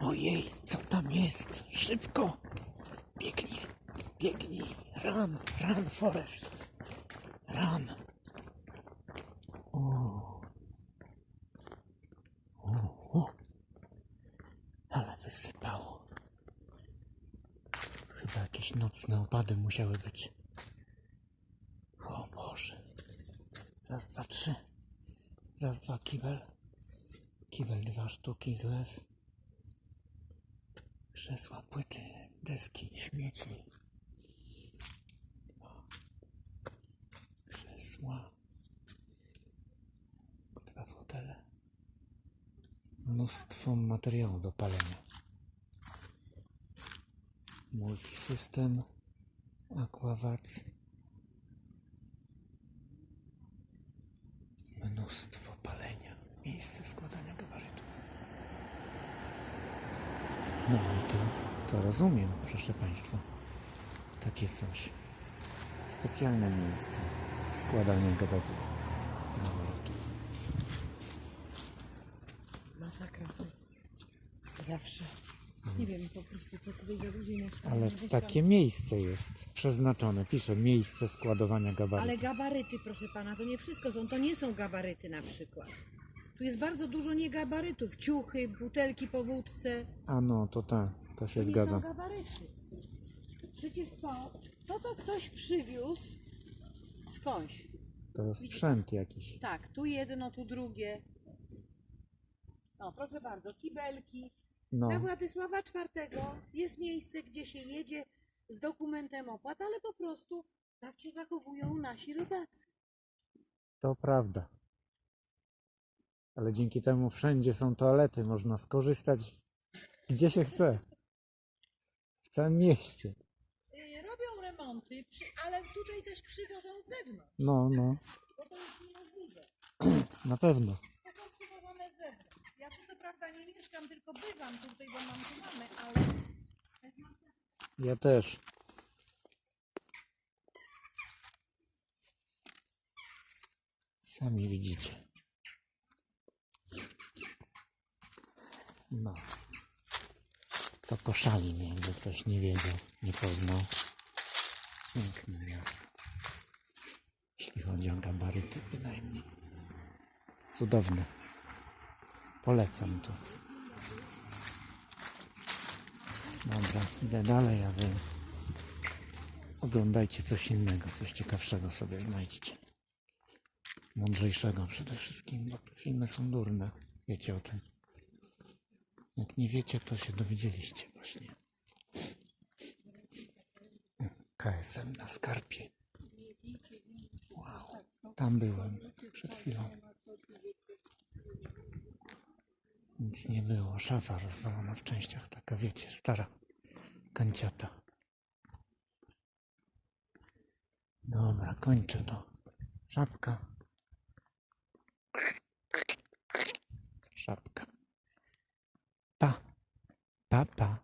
Ojej, co tam jest? Szybko! Biegnij, biegnij. Run, run, Forest. Run. O. O. Ale wysypało. Chyba jakieś nocne opady musiały być. O Boże. Raz, dwa, trzy. Raz, dwa, kibel. Kibel, dwa sztuki, zlew. Krzesła, płyty, deski, śmieci. Krzesła. Dwa fotele. Mnóstwo materiału do palenia. Multisystem. Aquavac. Mnóstwo palenia. Miejsce składania gabarytów. No to, to rozumiem, proszę Państwa. Takie coś. Specjalne miejsce składania gabarytów. gabarytów. Masakra. Zawsze. Nie wiem po prostu, co tutaj za ludzie mieszkają. Ale takie miejsce jest przeznaczone. Pisze miejsce składowania Ale gabarytów. gabaryty, proszę pana, to nie wszystko są. To nie są gabaryty na przykład. Tu jest bardzo dużo niegabarytów. Ciuchy, butelki po wódce. A no, to tak, to się To nie zgadza. są gabaryty. Przecież to, to to ktoś przywiózł skądś. To jest sprzęt jakiś. Tak, tu jedno, tu drugie. No, proszę bardzo, kibelki. No, Na Władysława IV jest miejsce, gdzie się jedzie z dokumentem opłat, ale po prostu tak się zachowują nasi rodacy. to prawda. Ale dzięki temu wszędzie są toalety, można skorzystać gdzie się chce. W całym mieście. Y, Robią remonty, przy, ale tutaj też przywożą z zewnątrz, No, no, bo to jest niemożliwe. na pewno. To są przywożone z zewnątrz. Ja tu co prawda nie mieszkam, tylko bywam tutaj, bo mam tu mamę, ale Ja też. Sami widzicie. No. To Koszalin, jakby ktoś nie wiedział, nie poznał. Piękne miasto. Jeśli chodzi o gabaryty bynajmniej. Cudowne. Polecam tu. Dobra, idę dalej, a wy oglądajcie coś innego, coś ciekawszego sobie znajdźcie. Mądrzejszego przede wszystkim, bo filmy są durne. Wiecie o tym. Jak nie wiecie, to się dowiedzieliście właśnie. KSM na skarpie. Wow, tam byłem przed chwilą. Nic nie było. Szafa rozwalona w częściach, taka wiecie, stara kanciata. Dobra, kończę to. Żabka. Żabka. Papa